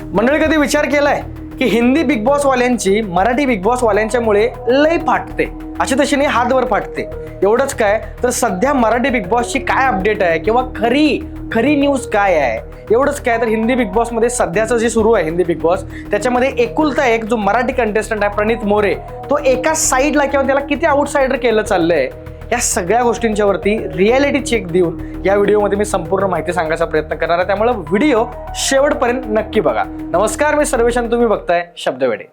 मंडळी कधी विचार केलाय की हिंदी बिग बॉस वाल्यांची मराठी बिग बॉस वाल्यांच्यामुळे लय फाटते. अशी तशी नाही हातवर फाटते. एवढंच काय तर सध्या मराठी बिग बॉसची काय अपडेट आहे किंवा खरी खरी न्यूज काय आहे? एवढंच काय तर हिंदी बिग बॉसमध्ये सध्याचं जे सुरू आहे हिंदी बिग बॉस त्याच्यामध्ये एकुलता एक जो मराठी कंटेस्टंट आहे प्रणित मोरे तो एका साईडला किंवा त्याला किती आउटसाइडर केलं चाललंय या सगळ्या गोष्टींच्या वरती रियालिटी चेक देऊन या व्हिडिओमध्ये मी संपूर्ण माहिती सांगायचा प्रयत्न करणार आहे. त्यामुळे व्हिडिओ शेवटपर्यंत नक्की बघा. नमस्कार मी सर्वेशान तुम्ही बघताय शब्दवेडे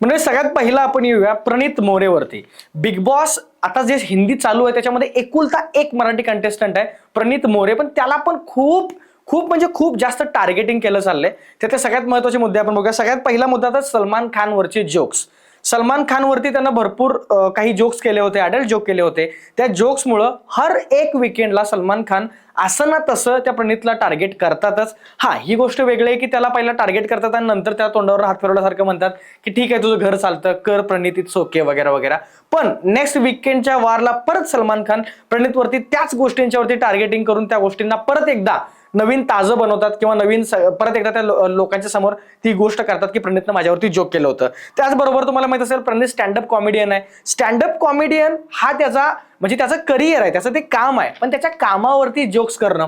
म्हणजे सगळ्यात पहिला आपण येऊया प्रणित मोरेवरती. बिग बॉस आता जे हिंदी चालू आहे त्याच्यामध्ये एकुलता एक मराठी कंटेस्टंट आहे प्रणित मोरे. पण त्याला पण खूप खूप म्हणजे खूप जास्त टार्गेटिंग केलं चाललंय. त्याचे सगळ्यात महत्त्वाचे मुद्दे आपण बघूया. सगळ्यात पहिला मुद्दा तर सलमान खानवरचे जोक्स सलमान खानवरती त्यांना भरपूर काही जोक्स केले होते अडल्ट जोक केले होते. त्या जोक्समुळं हर एक विकेंडला सलमान खान असं ना तसं त्या प्रणितला टार्गेट करतातच. हा ही गोष्ट वेगळी आहे की त्याला पहिला टार्गेट करतात आणि नंतर त्या तोंडावर हात फिरवल्यासारखं म्हणतात की ठीक आहे तुझं घर चालतं कर प्रणितीत सोके वगैरे वगैरे. पण नेक्स्ट विकेंडच्या वारला परत सलमान खान प्रणितवरती त्याच गोष्टींच्यावरती टार्गेटिंग करून त्या गोष्टींना परत एकदा नवीन ताजं बनवतात किंवा नवीन परत एकदा त्या लोकांच्या समोर ती गोष्ट करतात की प्रणितनं माझ्यावरती जोक केलं होतं. त्याचबरोबर तुम्हाला माहीत असेल प्रणित स्टँडअप कॉमेडियन आहे. स्टँडअप कॉमेडियन हा त्याचा म्हणजे त्याचं करिअर आहे त्याचं ते काम आहे. पण त्याच्या कामावरती जोक्स करणं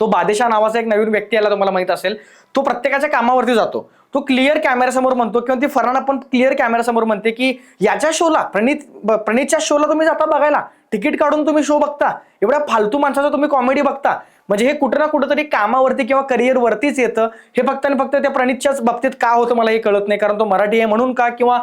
तो बादेशा नावाचा एक नवीन व्यक्ती आला तुम्हाला माहीत असेल तो प्रत्येकाच्या कामावरती जातो. तो क्लिअर कॅमेऱ्यासमोर म्हणतो किंवा ती फरान आपण क्लिअर कॅमेऱ्यासमोर म्हणते की याच्या शोला प्रणित प्रणितच्या शोला तुम्ही जाता बघायला. तिकीट काढून तुम्ही शो बघता. एवढ्या फालतू माणसाचा तुम्ही कॉमेडी बघता. म्हणजे हे कुठं ना कुठंतरी कामावरती किंवा करिअरवरतीच येतं. हे फक्त आणि फक्त त्या प्रणितच्याच बाबतीत का होतं मला हे कळत नाही. कारण तो मराठी आहे म्हणून का किंवा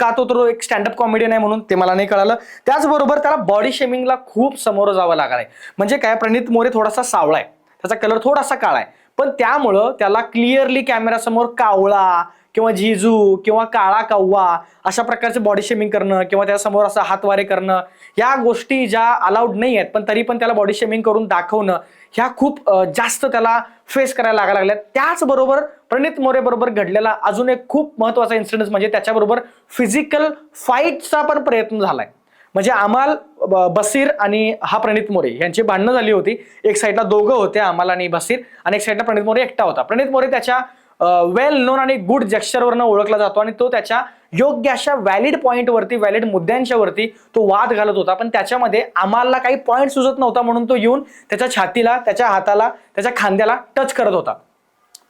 का तो तो एक स्टँडअप कॉमेडियन आहे म्हणून ते मला नाही कळालं. त्याचबरोबर त्याला बॉडी शेमिंगला खूप समोर जावं लागणार आहे म्हणजे काय प्रणित मोरे थोडासा सावळा आहे. त्याचा कलर थोडासा काळा आहे. पण त्यामुळं त्याला क्लिअरली कॅमेरासमोर कावळा किंवा झिजू किंवा काळा कव्वा अशा प्रकारचे बॉडी शेमिंग करणं किंवा त्यासमोर असं हातवारे करणं या गोष्टी ज्या अलाउड नाही आहेत पण तरी पण त्याला बॉडी शेमिंग करून दाखवणं ह्या खूप जास्त त्याला फेस करायला लागायला लागल्या त्याचबरोबर प्रणित मोरे बरोबर घडलेला अजून एक खूप महत्त्वाचा इन्सिडन्स म्हणजे त्याच्याबरोबर फिजिकल फाईटचा पण प्रयत्न झालाय. म्हणजे आम्हाला ब- बसीर आणि हा प्रणित मोरे यांची भांडणं झाली होती. एक साईडला दोघं होते आम्हाला आणि बसीर आणि एक साईडला प्रणित मोरे एकटा होता. प्रणित मोरे त्याच्या वेल नोन आणि गुड जेक्स्चरवरनं ओळखला जातो आणि तो त्याच्या योग्य अशा व्हॅलिड पॉईंटवरती व्हॅलिड मुद्द्यांच्या वरती तो वाद घालत होता. पण त्याच्यामध्ये आम्हाला काही पॉईंट सुचत नव्हता म्हणून तो येऊन त्याच्या छातीला त्याच्या हाताला त्याच्या खांद्याला टच करत होता.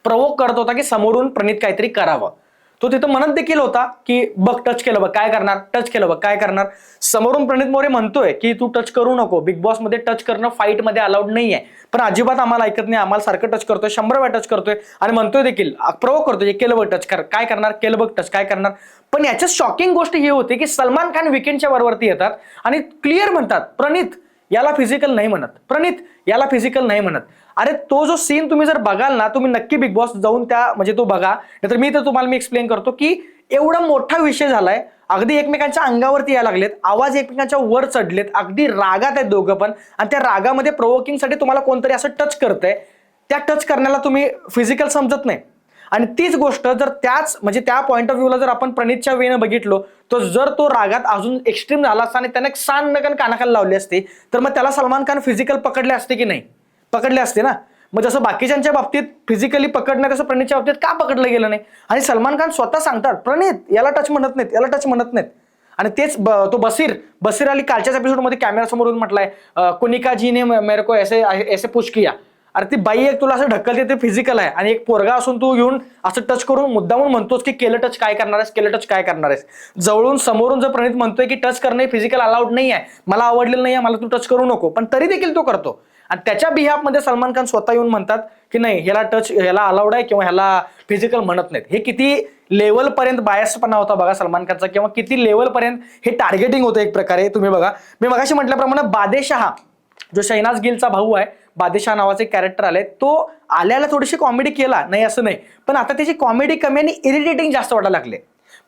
प्रवोक करत होता की समोरून प्रणित काहीतरी करावं. तो तिथं म्हणत देखील होता की बघ टच केलं बघ काय करणार? टच केलं बघ काय करणार? समोरून प्रणित मोरे म्हणतोय की तू टच करू नको. बिग बॉसमध्ये टच करणं फाईटमध्ये अलाउड नाहीये. पण अजिबात आम्हाला ऐकत नाही. आम्हाला सारखं टच करतोय. शंभर वेळा टच करतोय. आणि म्हणतोय देखील प्रवोक करतोय केलं बघ टच कर. काय करणार? केलं बघ टच काय करणार? पण याच्यात शॉकिंग गोष्ट ही होती की सलमान खान विकेंडच्या वरवरती येतात आणि क्लिअर म्हणतात प्रणित याला फिजिकल नाही म्हणत. प्रणित याला फिजिकल नाही म्हणत. अरे तो जो सीन तुम्ही जर बघाल ना तुम्ही नक्की बिग बॉस जाऊन त्या म्हणजे तो बघा. नाहीतर मी तर तुम्हाला मी एक्सप्लेन करतो की एवढा मोठा विषय झालाय अगदी एकमेकांच्या अंगावरती यायला लागलेत आवाज एकमेकांच्या वर चढलेत अगदी रागात आहेत दोघं पण आणि त्या रागामध्ये प्रोवोकिंगसाठी तुम्हाला कोणतरी असं टच करतंय. त्या टच करण्याला तुम्ही फिजिकल समजत नाही. आणि तीच गोष्ट जर त्याच म्हणजे त्या पॉईंट ऑफ व्ह्यूला जर आपण प्रणितच्या वेनं बघितलो तर जर तो रागात अजून एक्स्ट्रीम झाला असता आणि त्याने सांड सान नकन कानाखाली लावली असती तर मग त्याला सलमान खान फिजिकल पकडले असते की नाही? पकडले असते ना. मग जसं बाकीच्यांच्या बाबतीत फिजिकली पकडणं तसं प्रणितच्या बाबतीत का पकडलं गेलं नाही? आणि सलमान खान स्वतः सांगतात प्रणित याला टच म्हणत नाहीत याला टच म्हणत नाहीत. आणि तेच ब- तो बसीर बसीर अली कालच्याच एपिसोडमध्ये कॅमेरा समोर म्हटलाय अं, कुनिका जीने मेरे को ऐसे ऐसे पुश किया. अरे ती बाई एक तुला असं ढकलते ते फिजिकल आहे. आणि एक पोरगा असून तू येऊन असं टच करून मुद्दामून म्हणतोस की केलं टच काय करणार आहेस? केलं टच काय करणार आहेस? जवळून समोरून जर प्रणित म्हणतोय की टच करणं फिजिकल अलाउड नाही आहे मला आवडलेलं नाही आहे मला तू टच करू नको. पण तरी देखील तो करतो. आणि त्याच्या बिहाफमध्ये सलमान खान स्वतः येऊन म्हणतात की नाही ह्याला टच ह्याला अलाउड आहे किंवा ह्याला फिजिकल म्हणत नाहीत. हे किती लेवलपर्यंत बायसपणा होता बघा सलमान खानचा किंवा किती लेवलपर्यंत हे टार्गेटिंग होतं एक प्रकारे तुम्ही बघा. मी मगाशी म्हटल्याप्रमाणे बादेशहा जो शहनाज गिलचा भाऊ आहे बादेशाह नावाचे कॅरेक्टर आले तो आल्याला थोडीशी कॉमेडी केला. नाही असं नाही. पण आता त्याची कॉमेडी कमी आणि इरिटेटिंग जास्त वाटायला लागले.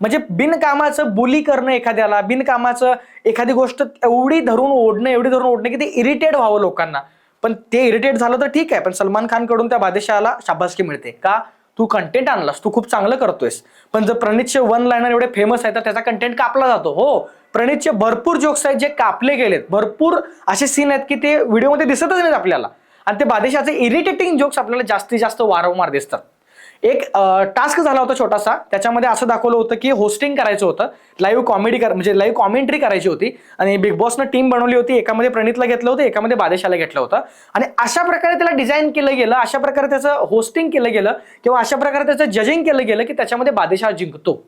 म्हणजे बिनकामाचं बुली करणं एखाद्याला बिनकामाचं एखादी गोष्ट एवढी धरून ओढणं एवढी धरून ओढणं की ते इरिटेट व्हावं लोकांना. पण ते इरिटेट झालं तर ठीक आहे पण सलमान खानकडून त्या बादेशाला शाबासकी मिळते. का? तू कंटेंट आणलास तू खूप चांगलं करतोयस. पण जर प्रणितचे वन लाईनर एवढे फेमस आहे तर त्याचा कंटेंट कापला जातो. हो प्रणितचे भरपूर जोक्स आहेत जे कापले गेलेत. भरपूर असे सीन आहेत की ते व्हिडिओमध्ये दिसतच नाहीत आपल्याला. आणि ते बादेशाचे इरिटेटिंग जोक्स आपल्याला जास्तीत जास्त वारंवार दिसतात. एक टास्क झाला होता छोटासा. त्याच्यामध्ये असं दाखवलं होतं की होस्टिंग करायचं होतं. लाईव्ह कॉमेडी कर म्हणजे लाईव्ह कॉमेंट्री करायची होती. आणि बिग बॉसनं टीम बनवली होती. एकामध्ये प्रणितला घेतलं होतं. एकामध्ये बादेशाला घेतलं होतं. आणि अशा प्रकारे त्याला डिझाईन केलं गेलं. अशा प्रकारे त्याचं होस्टिंग केलं गेलं. किंवा अशा प्रकारे त्याचं जजिंग केलं गेलं की त्याच्यामध्ये बादेशाह जिंकतो.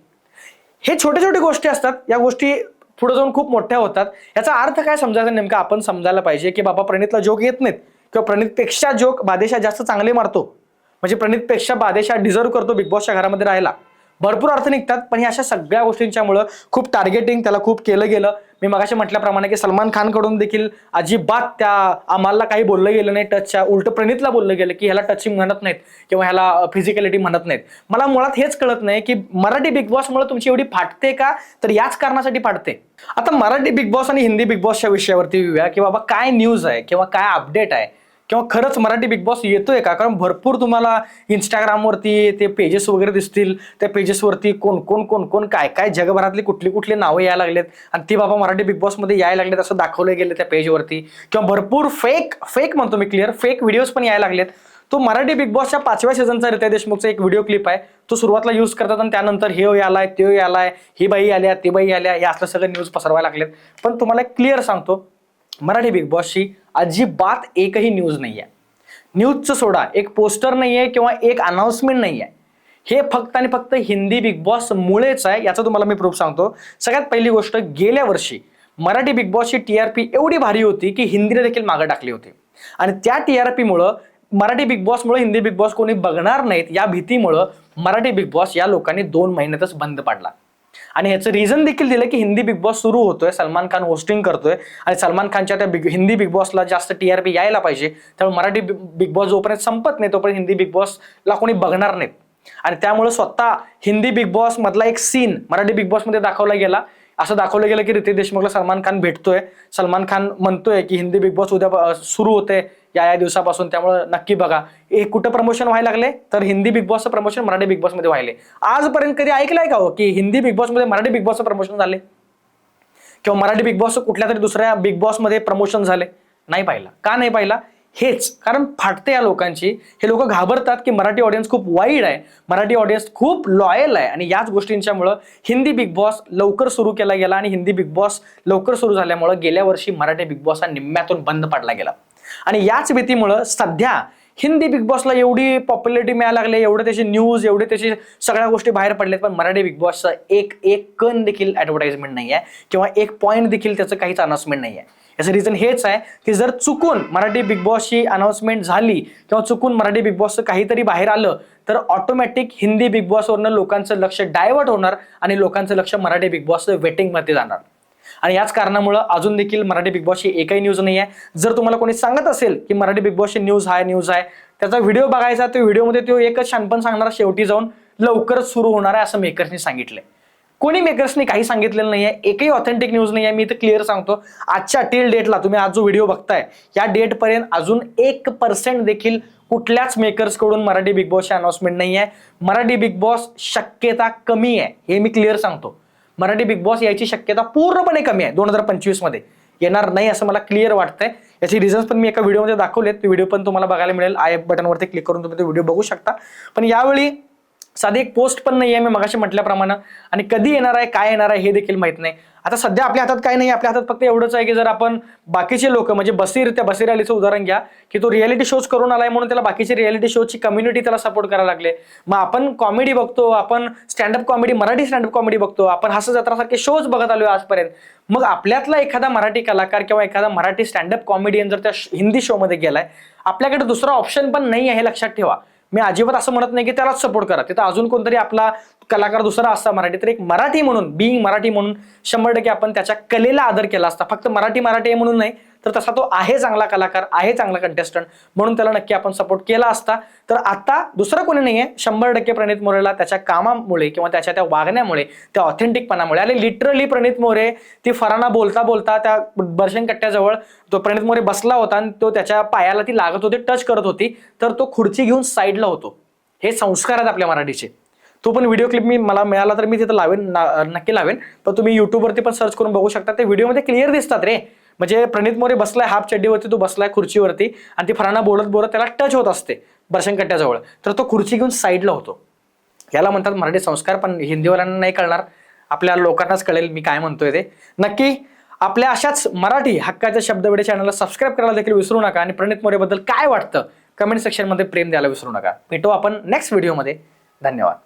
हे छोटे छोटे गोष्टी असतात. या गोष्टी पुढे जाऊन खूप मोठ्या होतात. याचा अर्थ काय समजायचा नेमका? आपण समजायला पाहिजे की बाबा प्रणितला जोक येत नाहीत. किंवा प्रणितपेक्षा जोक बादेशा जास्त चांगले मारतो. म्हणजे प्रणितपेक्षा बादेशाह डिझर्व करतो बिग बॉसच्या घरामध्ये राहायला. भरपूर अर्थ निघतात पण ह्या अशा सगळ्या गोष्टींच्यामुळं खूप टार्गेटिंग त्याला खूप केलं गेलं. मी मगाशी म्हटल्याप्रमाणे की सलमान खानकडून देखील अजिबात त्या आम्हाला काही बोललं गेलं नाही टचच्या उलट प्रणितला बोललं गेलं की ह्याला टचिंग म्हणत नाहीत किंवा ह्याला फिजिकॅलिटी म्हणत नाहीत. मला मुळात हेच कळत नाही की मराठी बिग बॉसमुळे तुमची एवढी फाटते का? तर याच कारणासाठी फाटते. आता मराठी बिग बॉस आणि हिंदी बिग बॉसच्या विषयावरती येऊया की बाबा काय न्यूज आहे किंवा काय अपडेट आहे? किंवा खरंच मराठी बिग बॉस येतोय का? कारण भरपूर तुम्हाला इंस्टाग्रामवरती ते पेजेस वगैरे दिसतील. त्या पेजेसवरती कोण कोण कोण कोण काय काय जगभरातली कुठली कुठली नावं यायला लागलेत. आणि ती बाबा मराठी बिग बॉसमध्ये यायला लागलेत असं दाखवलं गेलं त्या पेजवरती किंवा भरपूर फेक फेक म्हणतो मी क्लिअर फेक व्हिडिओज पण यायला लागलेत. तो मराठी बिग बॉसच्या पाचव्या सीझनचा रित्या देशमुखचा एक व्हिडिओ क्लिप आहे. तो सुरुवातीला यूज करतात आणि त्यानंतर हे आलाय ते आलाय ही बाई आल्या ती बाई आल्या या असलं सगळं न्यूज पसरवायला लागलेत. पण तुम्हाला क्लिअर सांगतो. मराठी बिग बॉसची अजिबात एकही न्यूज नाही आहे न्यूजचं सोडा एक पोस्टर नाही आहे किंवा एक अनाउन्समेंट नाही आहे हे फक्त आणि फक्त हिंदी बिग बॉस मुळेच आहे याचा तुम्हाला मी प्रूफ सांगतो. सगळ्यात पहिली गोष्ट गेल्या वर्षी मराठी बिग बॉसची टी आर पी एवढी भारी होती की हिंदीने देखील मागं टाकली होती. आणि त्या टी आर पीमुळं मराठी बिग बॉसमुळे हिंदी बिग बॉस कोणी बघणार नाहीत या भीतीमुळं मराठी बिग बॉस या लोकांनी दोन महिन्यातच बंद पाडला. आणि ह्याचं रिझन देखील दिलं की हिंदी बिग बॉस सुरू होतोय सलमान खान होस्टिंग करतोय. आणि सलमान खानच्या त्या बिग हिंदी बिग बॉसला जास्त टीआरपी यायला पाहिजे. त्यामुळे मराठी बिग बॉस जोपर्यंत संपत नाही तोपर्यंत हिंदी बिग बॉसला कोणी बघणार नाहीत. आणि त्यामुळे स्वतः हिंदी बिग बॉस मधला एक सीन मराठी बिग बॉसमध्ये दाखवला गेला. असं दाखवलं गेलं की रितेश देशमुखला सलमान खान भेटतोय. सलमान खान म्हणतोय की हिंदी बिग बॉस उद्या सुरू होते या या दिवसापासून. त्यामुळे नक्की बघा. हे कुठं प्रमोशन व्हायला लागले? तर हिंदी बिग बॉसचं प्रमोशन मराठी बिग बॉसमध्ये व्हायले. आजपर्यंत कधी ऐकलंय का हो की हिंदी बिग बॉसमध्ये मराठी बिग बॉसचं प्रमोशन झाले? किंवा मराठी बिग बॉस कुठल्या तरी दुसऱ्या बिग बॉसमध्ये प्रमोशन झाले? नाही पाहिला. का नाही पाहिला? हेच. कारण फाटते या लोकांची. हे लोक घाबरतात की मराठी ऑडियन्स खूप वाईड आहे. मराठी ऑडियन्स खूप लॉयल आहे. आणि याच गोष्टींच्यामुळं हिंदी बिग बॉस लवकर सुरू केला गेला आणि हिंदी बिग बॉस लवकर सुरू झाल्यामुळं गेल्या वर्षी मराठी बिग बॉस हा निम्म्यातून बंद पाडला गेला. आणि याच भीतीमुळं सध्या हिंदी बिग बॉसला एवढी पॉप्युलरिटी मिळायला लागली एवढे त्याचे न्यूज एवढे त्याचे सगळ्या गोष्टी बाहेर पडल्यात पण मराठी बिग बॉसचं एक एक कण देखील ऍडव्हर्टाइजमेंट नाही आहे किंवा एक पॉईंट देखील त्याचं काहीच अनाउन्समेंट नाही आहे याचं रिझन हेच आहे की जर चुकून मराठी बिग बॉसची अनाउन्समेंट झाली किंवा चुकून मराठी बिग बॉसचं काहीतरी बाहेर आलं तर ऑटोमॅटिक हिंदी बिग बॉसवरनं लोकांचं लक्ष डायव्हर्ट होणार आणि लोकांचं लक्ष मराठी बिग बॉसचं वेटिंगमध्ये जाणार. आणि याच कारणामुळं अजून देखील मराठी बिग बॉसची एकही न्यूज नाही आहे जर तुम्हाला कोणी सांगत असेल की मराठी बिग बॉसची न्यूज आहे न्यूज आहे त्याचा व्हिडिओ बघायचा तो व्हिडिओमध्ये तो एकच शानपण सांगणार शेवटी जाऊन लवकरच सुरू होणार आहे असं मेकर्सनी सांगितलंय. कोणी मेकर्सनी काही सांगितलेलं नाहीये एकही ऑथेंटिक न्यूज नाही आहे मी इथं क्लिअर सांगतो. आजच्या टिल डेटला तुम्ही आज जो व्हिडिओ बघताय या डेटपर्यंत अजून एक पर्सेंट देखील कुठल्याच मेकर्सकडून मराठी बिग बॉसची अनाउन्समेंट नाही आहे मराठी बिग बॉस शक्यता कमी आहे हे मी क्लिअर सांगतो. मराठी बिग बॉस यायची शक्यता पूर्णपणे कमी आहे दोन हजार पंचवीसमध्ये. येणार नाही असं मला क्लिअर वाटतंय. याची रिझन्स पण मी एका व्हिडिओमध्ये दाखवलेत. व्हिडिओ पण तुम्हाला बघायला मिळेल. आय बटनवरती क्लिक करून तुम्ही ते व्हिडिओ बघू शकता. पण यावेळी साधी एक पोस्ट पण नाही आहे मी मगाशी म्हटल्याप्रमाणे. आणि कधी येणार आहे काय येणार आहे हे देखील माहीत नाही. आता सध्या आपल्या हातात काय नाही आपल्या हातात फक्त एवढंच आहे की जर आपण बाकीचे लोक म्हणजे बसीर त्या बसीर अलीचं उदाहरण घ्या की तो रियालिटी शोज करून आलाय म्हणून त्याला बाकीचे रियालिटी शोची कम्युनिटी त्याला सपोर्ट करायला लागले. मग आपण कॉमेडी बघतो आपण standup comedy Marathi standup comedy बघतो आपण हस जत्रासारखे शोज बघत आलो आजपर्यंत. मग आपल्यातला एखादा मराठी कलाकार किंवा एखादा मराठी स्टँडअप कॉमेडियन जर त्या हिंदी शोमध्ये गेलाय आपल्याकडे दुसरा ऑप्शन पण नाही आहे लक्षात ठेवा. मी अजिबात असं म्हणत नाही की त्यालाच सपोर्ट करा. तिथं अजून कोणतरी आपला कलाकार दुसरा असता मराठी तर एक मराठी म्हणून बिईंग मराठी म्हणून शंभर टक्के आपण त्याच्या कलेला आदर केला असता. फक्त मराठी मराठी आहे म्हणून नाही तर तसा तो आहे चांगला कलाकार आहे चांगला कंटेस्टंट म्हणून त्याला नक्की आपण सपोर्ट केला असता. तर आता दुसरं कोणी नाही आहे शंभर टक्के प्रणित मोरेला त्याच्या कामामुळे किंवा त्याच्या त्या वागण्यामुळे त्या ऑथेंटिकपणामुळे आणि लिटरली प्रणित मोरे ती फराना बोलता बोलता त्या बर्शन कट्ट्याजवळ तो प्रणित मोरे बसला होता आणि तो त्याच्या पायाला ती लागत होती टच करत होती. तर तो खुर्ची घेऊन साईडला होतो. हे संस्कार आहेत आपल्या मराठीचे. तो पण व्हिडिओ क्लिप मी मला मिळाला तर मी तिथं लावेन ना- नक्की लावेन. तर तुम्ही युट्यूबवरती पण सर्च करून बघू शकता. ते व्हिडिओमध्ये क्लिअर दिसतात रे. म्हणजे प्रणित मोरे बसलाय हाफ चड्डीवरती तो बसलाय खुर्चीवरती आणि ती फराना बोलत बोलत त्याला टच होत असते बर्शनकट्ट्याजवळ तर तो खुर्ची घेऊन साईडला होतो. याला म्हणतात मराठी संस्कार पण हिंदीवाल्यांना नाही कळणार. आपल्या लोकांनाच कळेल मी काय म्हणतोय ते. नक्की आपल्या अशाच मराठी हक्काच्या शब्दवेडे चॅनलला सबस्क्राईब करायला देखील विसरू नका आणि प्रणित मोरेबद्दल काय वाटतं? कमेंट सेक्शनमध्ये प्रेम द्यायला विसरू नका. भेटू आपण नेक्स्ट व्हिडिओमध्ये धन्यवाद.